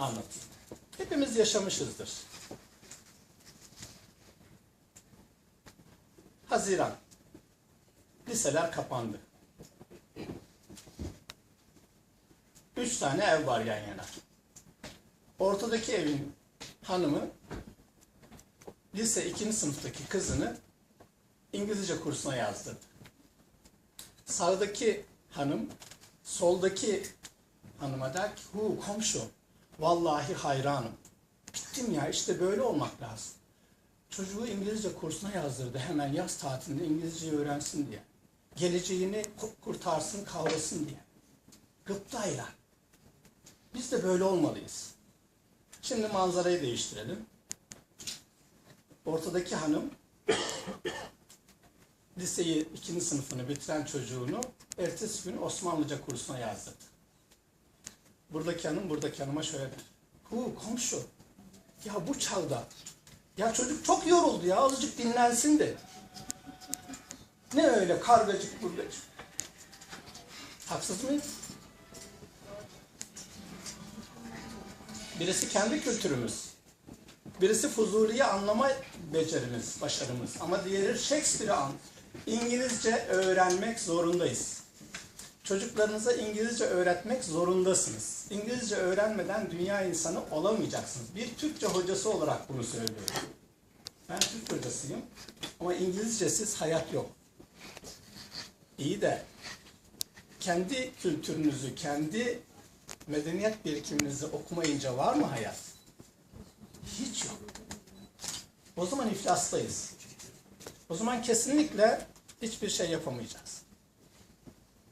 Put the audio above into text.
anlatayım. Hepimiz yaşamışızdır. Haziran. Liseler kapandı. Üç tane ev var yan yana. Ortadaki evin hanımı lise ikinci sınıftaki kızını İngilizce kursuna yazdırdı. Sağdaki hanım soldaki hanıma der ki hu komşu vallahi hayranım. Bittim ya işte böyle olmak lazım. Çocuğu İngilizce kursuna yazdırdı hemen yaz tatilinde İngilizce öğrensin diye. Geleceğini ku- kurtarsın kavrasın diye. Gıptayla. Biz de böyle olmalıyız. Şimdi manzarayı değiştirelim. Ortadaki hanım liseyi ikinci sınıfını bitiren çocuğunu ertesi gün Osmanlıca kursuna yazdırdı. Buradaki hanım buradaki hanıma şöyle der. Hu komşu ya bu çağda ya çocuk çok yoruldu ya azıcık dinlensin de. Ne öyle kargacık burgacık. Haksız mıyım? Birisi kendi kültürümüz. Birisi Fuzuli'yi anlama becerimiz, başarımız. Ama diğeri Shakespeare'i an. İngilizce öğrenmek zorundayız. Çocuklarınıza İngilizce öğretmek zorundasınız. İngilizce öğrenmeden dünya insanı olamayacaksınız. Bir Türkçe hocası olarak bunu söylüyorum. Ben Türk hocasıyım ama İngilizcesiz hayat yok. İyi de kendi kültürünüzü, kendi medeniyet birikiminizi okumayınca var mı hayat? Hiç yok. O zaman iflastayız. O zaman kesinlikle hiçbir şey yapamayacağız.